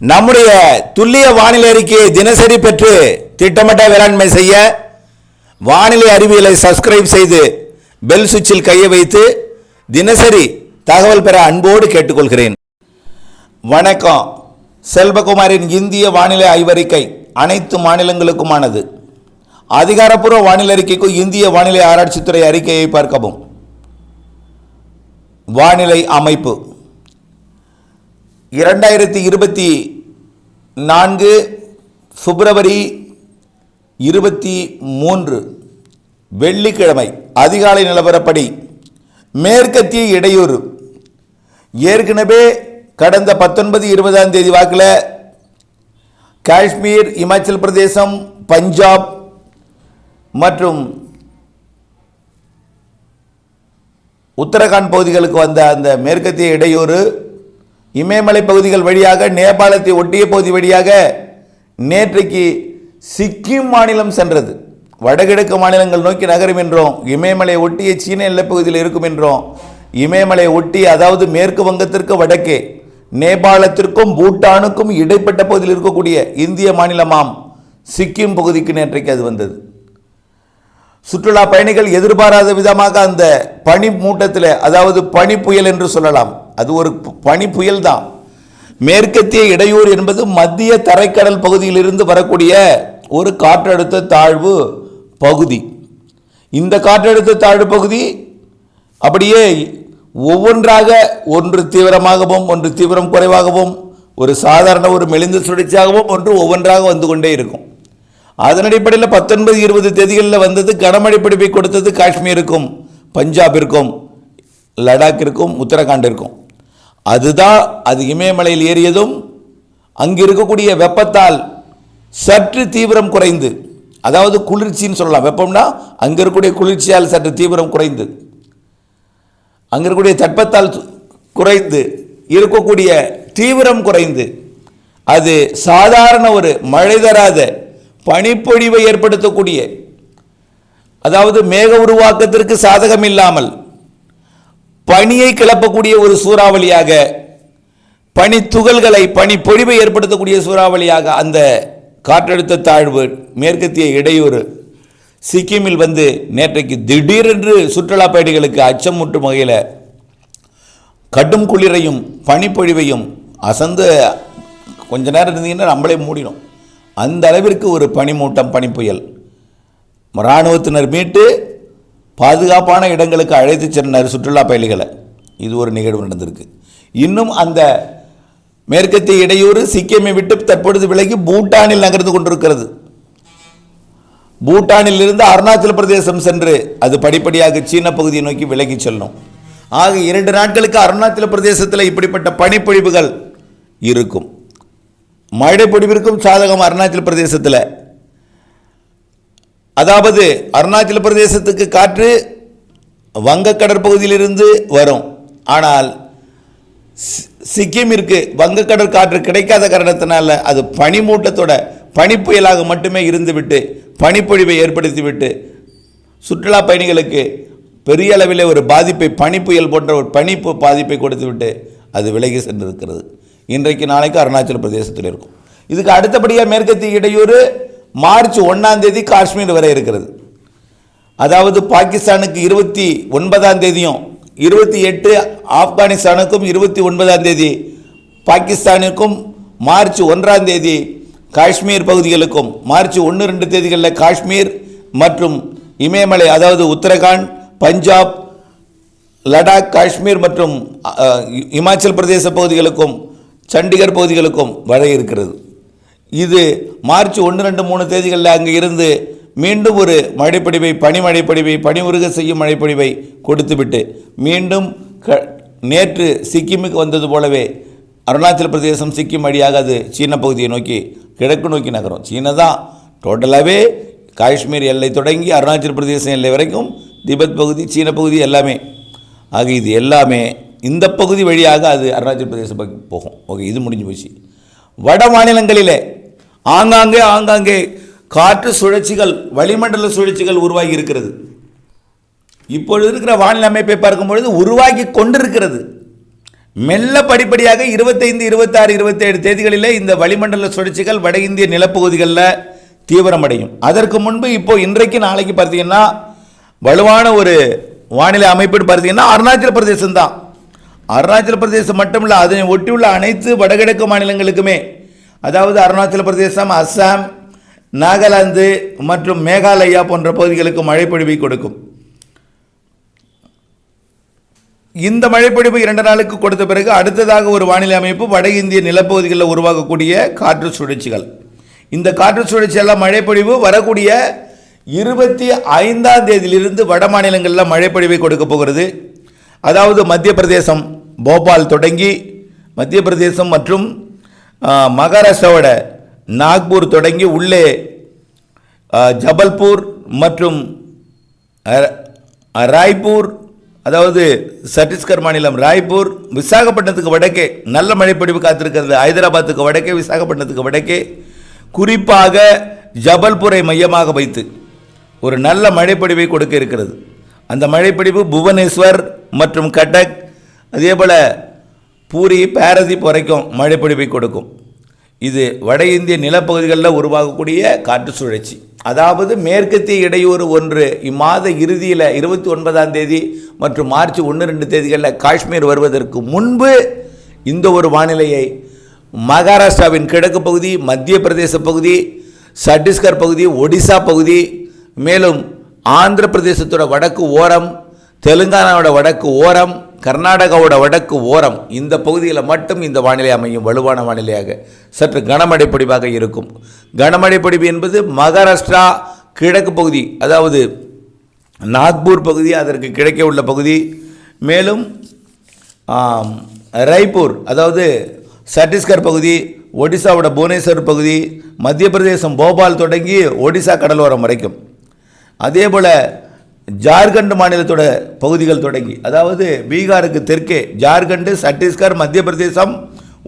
நம்முடைய துல்லிய வானிலை அறிக்கையை தினசரி பெற்று திட்டமிட்ட வேளாண்மை செய்ய வானிலை அறிவியலை சப்ஸ்கிரைப் செய்து பெல் சுவிட்சில் கையை வைத்து தினசரி தகவல் பெற அன்போடு கேட்டுக்கொள்கிறேன். வணக்கம். செல்வகுமாரின் இந்திய வானிலை ஆய்வறிக்கை அனைத்து மாநிலங்களுக்குமானது. அதிகாரப்பூர்வ வானிலை அறிக்கைக்கும் இந்திய வானிலை ஆராய்ச்சித்துறை அறிக்கையை பார்க்கவும். வானிலை அமைப்பு. இரண்டாயிரத்தி இருபத்தி நான்கு பிப்ரவரி இருபத்தி மூன்று வெள்ளிக்கிழமை அதிகாலை நிலவரப்படி மேற்கத்திய இடையூறு. ஏற்கனவே கடந்த பத்தொன்பது இருபதாம் தேதி வாக்கில் காஷ்மீர் இமாச்சல் பிரதேசம் பஞ்சாப் மற்றும் உத்தரகாண்ட் பகுதிகளுக்கு வந்த அந்த மேற்கத்திய இடையூறு இமயமலை பகுதிகள் வழியாக நேபாளத்தை ஒட்டிய பகுதி வழியாக நேற்றைக்கு சிக்கிம் மாநிலம் சென்றது. வடகிழக்கு மாநிலங்கள் நோக்கி நகரும் என்றும் இமயமலை ஒட்டிய சீன எல்லைப்பகுதியில் இருக்கும் என்றும் இமயமலை ஒட்டி அதாவது மேற்கு வங்கத்திற்கு வடக்கே நேபாளத்திற்கும் பூட்டானுக்கும் இடைப்பட்ட பகுதியில் இருக்கக்கூடிய இந்திய மாநிலமாம் சிக்கிம் பகுதிக்கு நேற்றைக்கு அது வந்தது. சுற்றுலா பயணிகள் எதிர்பாராத விதமாக அந்த பனி மூட்டத்தில் அதாவது பனி புயல் என்று சொல்லலாம். அது ஒரு பனி புயல் தான். மேற்கத்திய இடையூறு என்பது மத்திய தரைக்கடல் பகுதியிலிருந்து வரக்கூடிய ஒரு காற்றழுத்த தாழ்வு பகுதி. இந்த காற்றழுத்த தாழ்வு பகுதி அப்படியே ஒவ்வொன்றாக ஒன்று தீவிரமாகவும் ஒன்று தீவிரம் குறைவாகவும் ஒரு சாதாரண ஒரு மெலிந்த சுழற்சியாகவும் ஒன்று ஒவ்வொன்றாக வந்து கொண்டே இருக்கும். அதன் அடிப்படையில் பத்தொன்பது இருபது தேதிகளில் வந்தது கனமழை பிடிப்பை கொடுத்தது காஷ்மீருக்கும் பஞ்சாபிற்கும் லடாக்கிற்கும் உத்தரகாண்டிற்கும். அதுதான் அது இமயமலையில் ஏறியதும் அங்கு இருக்கக்கூடிய வெப்பத்தால் சற்று தீவிரம் குறைந்து அதாவது குளிர்ச்சின்னு சொல்லலாம். வெப்பம்னா அங்கே இருக்கக்கூடிய குளிர்ச்சியால் சற்று தீவிரம் குறைந்து அங்கே இருக்கக்கூடிய தட்பத்தால் குறைந்து இருக்கக்கூடிய தீவிரம் குறைந்து அது சாதாரண ஒரு மழை தராத பனிப்பொழிவை ஏற்படுத்தக்கூடிய அதாவது மேக உருவாக்கத்திற்கு சாதகம் இல்லாமல் பனியை கிளப்பக்கூடிய ஒரு சூறாவளியாக பனி துகள்களை பனி பொழிவை ஏற்படுத்தக்கூடிய சூறாவளியாக அந்த காற்றழுத்த தாழ்வு மேற்கத்திய இடையூறு சிக்கிமில் வந்து நேற்றைக்கு திடீரென்று சுற்றுலா பயணிகளுக்கு அச்சமூட்டும் வகையில் கடும் குளிரையும் பனிப்பொழிவையும் அசந்து கொஞ்ச நேரம் இருந்தீங்கன்னா நம்மளே மூடிடும். அந்த அளவிற்கு ஒரு பனிமூட்டம் பனிப்புயல். இராணுவத்தினர் மீட்டு பாதுகாப்பான இடங்களுக்கு அழைத்து சென்றனர் சுற்றுலா பயணிகளை. இது ஒரு நிகழ்வு நடந்திருக்கு. இன்னும் அந்த மேற்கத்திய இடையூறு சிக்கிமை விட்டு தற்பொழுது விலகி பூட்டானில் நகர்ந்து கொண்டிருக்கிறது. பூட்டானில் இருந்து அருணாச்சல பிரதேசம் சென்று அது படிப்படியாக சீன பகுதியை நோக்கி விலகி செல்லும். ஆக இரண்டு நாட்களுக்கு அருணாச்சல பிரதேசத்தில் இப்படிப்பட்ட பனிப்பொழிவுகள் இருக்கும். மழை பொழிவிற்கும் சாதகம் அருணாச்சல பிரதேசத்தில். அதாவது அருணாச்சல பிரதேசத்துக்கு காற்று வங்க கடற்பகுதியிலிருந்து வரும். ஆனால் சிக்கிமிற்கு வங்கக்கடல் காற்று கிடைக்காத காரணத்தினால அது பனிமூட்டத்தோட பனிப்புயலாக மட்டுமே இருந்துவிட்டு பனிப்பொழிவை ஏற்படுத்திவிட்டு சுற்றுலா பயணிகளுக்கு பெரிய அளவில் ஒரு பாதிப்பை பனிப்புயல் போன்ற ஒரு பனிப்பு பாதிப்பை கொடுத்துவிட்டு அது விலகி சென்றிருக்கிறது. இன்றைக்கு நாளைக்கு அருணாச்சல பிரதேசத்தில் இருக்கும். இதுக்கு அடுத்தபடியாக மேற்கத்திய இடையூறு மார்ச் ஒன்றாம் தேதி காஷ்மீர் வரை இருக்கிறது. அதாவது பாகிஸ்தானுக்கு இருபத்தி ஒன்பதாம் தேதியும் இருபத்தி எட்டு ஆப்கானிஸ்தானுக்கும் இருபத்தி ஒன்பதாம் தேதி பாகிஸ்தானுக்கும் மார்ச் ஒன்றாம் தேதி காஷ்மீர் பகுதிகளுக்கும் மார்ச் ஒன்று ரெண்டு தேதிகளில் காஷ்மீர் மற்றும் இமயமலை அதாவது உத்தரகாண்ட் பஞ்சாப் லடாக் காஷ்மீர் மற்றும் இ- இமாச்சல் பிரதேச பகுதிகளுக்கும் சண்டிகர் பகுதிகளுக்கும் வர இருக்கிறது. இது மார்ச் ஒன்று ரெண்டு மூணு தேதிகளில் அங்கே இருந்து மீண்டும் ஒரு மழைப்பொழிவை பனிமழைப்பொழிவை பனிமுருக செய்யும் மழைப்பொழிவை கொடுத்துவிட்டு மீண்டும் க நேற்று சிக்கிமுக்கு வந்தது போலவே அருணாச்சல பிரதேசம் சிக்கிம் வழியாக அது சீன பகுதியை நோக்கி கிழக்கு நோக்கி நகரும். சீனா தான் டோட்டலாகவே காஷ்மீர் எல்லை தொடங்கி அருணாச்சல பிரதேசம் எல்லை வரைக்கும் திபெத் பகுதி சீன பகுதி எல்லாமே. ஆக இது எல்லாமே இந்த பகுதி வழியாக அது அருணாச்சல பிரதேச பக்கம் போகும். ஓகே இது முடிஞ்சு போச்சு. வட மாநிலங்களிலே ஆங்காங்கே ஆங்காங்கே காற்று சுழற்சிகள் வளிமண்டல சுழற்சிகள் உருவாகி இருக்கிறது. இப்பொழுது இருக்கிற வானிலை அமைப்பை பார்க்கும் பொழுது உருவாகி கொண்டிருக்கிறது. மெல்ல படிப்படியாக இருபத்தைந்து இருபத்தாறு இருபத்தேழு தேதிகளிலே இந்த வளிமண்டல சுழற்சிகள் வட இந்திய நிலப்பகுதிகளில் தீவிரமடையும். அதற்கு முன்பு இப்போ இன்றைக்கு நாளைக்கு பார்த்தீங்கன்னா வலுவான ஒரு வானிலை அமைப்புன்னு பார்த்தீங்கன்னா அருணாச்சல பிரதேசம் தான் அருணாச்சல பிரதேசம் மட்டும் இல்லை அதனை ஒட்டியுள்ள அனைத்து வடகிழக்கு மாநிலங்களுக்குமே அதாவது அருணாச்சல பிரதேசம் அஸ்ஸாம் நாகாலாந்து மற்றும் மேகாலயா போன்ற பகுதிகளுக்கு மழைப்பொழிவை கொடுக்கும். இந்த மழைப்பொழிவு இரண்டு நாளுக்கு கொடுத்த பிறகு அடுத்ததாக ஒரு வானிலை அமைப்பு வட இந்திய நிலப்பகுதிகளில் உருவாகக்கூடிய காற்று சுழற்சிகள். இந்த காற்று சுழற்சியெல்லாம் மழைப்பொழிவு வரக்கூடிய இருபத்தி ஐந்தாம் தேதியிலிருந்து வட மாநிலங்களில் மழைப்பொழிவை கொடுக்க போகிறது. அதாவது மத்திய பிரதேசம் போபால் தொடங்கி மத்திய பிரதேசம் மற்றும் மகாராஷ்டிராவோட நாக்பூர் தொடங்கி உள்ளே ஜபல்பூர் மற்றும் ராய்பூர் ராய்ப்பூர் அதாவது சத்தீஸ்கர் மாநிலம் ராய்ப்பூர் விசாகப்பட்டினத்துக்கு வடக்கே நல்ல மழைப்பொழிவு காத்திருக்கிறது. ஹைதராபாத்துக்கு வடக்கே விசாகப்பட்டினத்துக்கு வடக்கே. குறிப்பாக ஜபல்பூரை மையமாக வைத்து ஒரு நல்ல மழைப்பொழிவை கொடுக்க இருக்கிறது. அந்த மழைப்பொழிவு புவனேஸ்வர் மற்றும் கட்டக் அதேபோல் பூரி பேரதி வரைக்கும் மழைப்பொழிவை கொடுக்கும். இது வட இந்திய நிலப்பகுதிகளில் உருவாகக்கூடிய காற்று சுழற்சி. அதாவது மேற்கத்திய இடையூறு ஒன்று இம்மாத இறுதியில் இருபத்தி ஒன்பதாம் தேதி மற்றும் மார்ச் ஒன்று ரெண்டு தேதிகளில் காஷ்மீர் வருவதற்கு முன்பு இந்த ஒரு வானிலையை மகாராஷ்டிராவின் கிழக்கு பகுதி மத்திய பிரதேச பகுதி சட்டீஸ்கர் பகுதி ஒடிசா பகுதி மேலும் ஆந்திர பிரதேசத்தோட வடக்கு ஓரம் தெலுங்கானாவோட வடக்கு ஓரம் கர்நாடகாவோட வடக்கு ஓரம் இந்த பகுதியில் மட்டும் இந்த வானிலை அமையும் வலுவான வானிலையாக. சற்று கனமழை பொடிவாக இருக்கும். கனமழை பொடிவு என்பது மகாராஷ்டிரா கிழக்கு பகுதி அதாவது நாக்பூர் பகுதி அதற்கு கிழக்கே உள்ள பகுதி மேலும் ரைப்பூர் அதாவது சத்தீஸ்கர் பகுதி ஒடிசாவோட புவனேஸ்வர் பகுதி மத்திய பிரதேசம் போபால் தொடங்கி ஒடிசா கடலோரம் வரைக்கும். அதே போல் ஜார்க்கண்ட் மாநிலத்தோட பகுதிகள் தொடங்கி அதாவது பீகாருக்கு தெற்கே ஜார்க்கண்டு சத்தீஸ்கர் மத்திய பிரதேசம்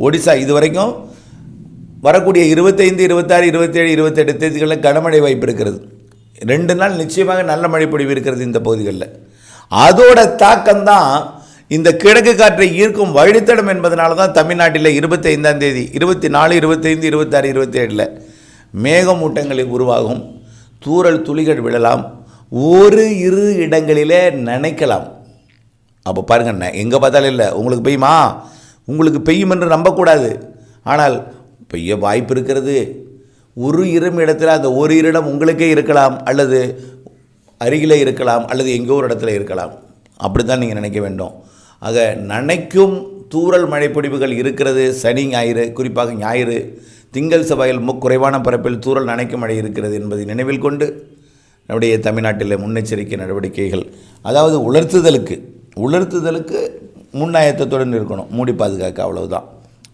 ஒடிசா இது வரைக்கும் வரக்கூடிய இருபத்தைந்து இருபத்தாறு இருபத்தேழு இருபத்தெட்டு தேதிகளில் கனமழை வாய்ப்பு இருக்கிறது. ரெண்டு நாள் நிச்சயமாக நல்ல மழை பொழிவு இருக்கிறது இந்த பகுதிகளில். அதோட தாக்கம்தான் இந்த கிழக்கு காற்றை ஈர்க்கும் வழித்தடம் என்பதனால தான் தமிழ்நாட்டில் இருபத்தைந்தாம் தேதி இருபத்தி நாலு இருபத்தைந்து இருபத்தாறு இருபத்தேழில் மேகமூட்டங்களில் உருவாகும் தூறல் துளிகள் விழலாம். ஒரு இரு இடங்களிலே நனைக்கலாம். அப்போ பாருங்க எங்கே பார்த்தாலும் இல்லை. உங்களுக்கு பெய்யுமா? உங்களுக்கு பெய்யும் என்று நம்பக்கூடாது. ஆனால் பெய்ய வாய்ப்பு இருக்கிறது. ஒரு இரும் இடத்துல அந்த ஒரு இடம் உங்களுக்கே இருக்கலாம் அல்லது அருகிலே இருக்கலாம் அல்லது எங்கோ ஒரு இடத்துல இருக்கலாம். அப்படி தான் நீங்கள் நினைக்க வேண்டும். ஆக நனைக்கும் தூரல் மழைப்பொடிவுகள் இருக்கிறது. சனி ஞாயிறு குறிப்பாக ஞாயிறு. திங்கள் செவ்வாயில் மு குறைவான பரப்பில் தூரல் நனைக்கும் மழை இருக்கிறது என்பதை நினைவில் கொண்டு நம்முடைய தமிழ்நாட்டில் முன்னெச்சரிக்கை நடவடிக்கைகள் அதாவது உலர்த்துதலுக்கு உலர்த்துதலுக்கு முன்னாயத்தத்துடன் இருக்கணும். மூடி பாதுகாக்க அவ்வளவுதான்.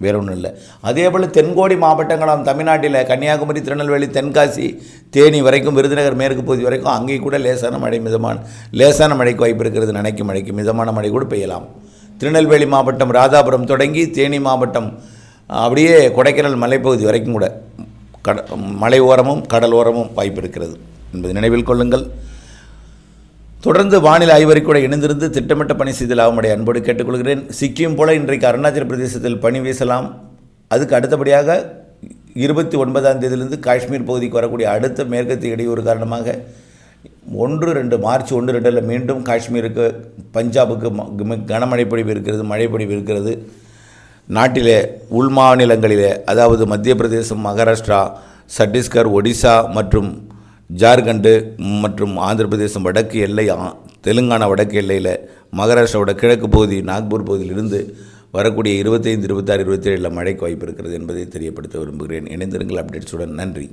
வேற ஒன்றும் இல்லை. அதே போல் தென்கோடி மாவட்டங்களாம் தமிழ்நாட்டில் கன்னியாகுமரி திருநெல்வேலி தென்காசி தேனி வரைக்கும் விருதுநகர் மேற்கு பகுதி வரைக்கும் அங்கேயும் கூட லேசான மழை மிதமான லேசான மழைக்கு வாய்ப்பு இருக்கிறது. நினைக்கும் மழைக்கு மிதமான மழை கூட பெய்யலாம். திருநெல்வேலி மாவட்டம் ராதாபுரம் தொடங்கி தேனி மாவட்டம் அப்படியே கொடைக்கானல் மலைப்பகுதி வரைக்கும் கூட கட மலை ஓரமும் கடல் ஓரமும் வாய்ப்பு இருக்கிறது. என்பதை நினைவில் கொள்ளுங்கள். தொடர்ந்து வானிலை ஆய்வறிக்கூட இணைந்திருந்து திட்டமிட்ட பணி செய்தல் அவனுடைய அன்போடு கேட்டுக்கொள்கிறேன். சிக்கிம் போல இன்றைக்கு அருணாச்சல பிரதேசத்தில் பணி வீசலாம். அதுக்கு அடுத்தபடியாக இருபத்தி ஒன்பதாம் தேதியிலிருந்து காஷ்மீர் பகுதிக்கு வரக்கூடிய அடுத்த மேற்கத்திய இடையூறு காரணமாக ஒன்று ரெண்டு மார்ச் ஒன்று ரெண்டில் மீண்டும் காஷ்மீருக்கு பஞ்சாபுக்கு ம- கனமழை பொழிவு இருக்கிறது மழை பொழிவு இருக்கிறது. நாட்டிலே உள் மாநிலங்களிலே அதாவது மத்திய பிரதேசம் மகாராஷ்டிரா சத்தீஸ்கர் ஒடிசா மற்றும் ஜார்க்கண்டு மற்றும் ஆந்திர பிரதேசம் வடக்கு எல்லை தெலுங்கானா வடக்கு எல்லையில் மகாராஷ்டிராவோட கிழக்கு பகுதி நாக்பூர் பகுதியிலிருந்து வரக்கூடிய இருபத்தைந்து இருபத்தாறு இருபத்தேழில் மழைக்கு வாய்ப்பு இருக்கிறது என்பதை தெரியப்படுத்த விரும்புகிறேன். இணைந்திருங்கள் அப்டேட்ஸுடன். நன்றி.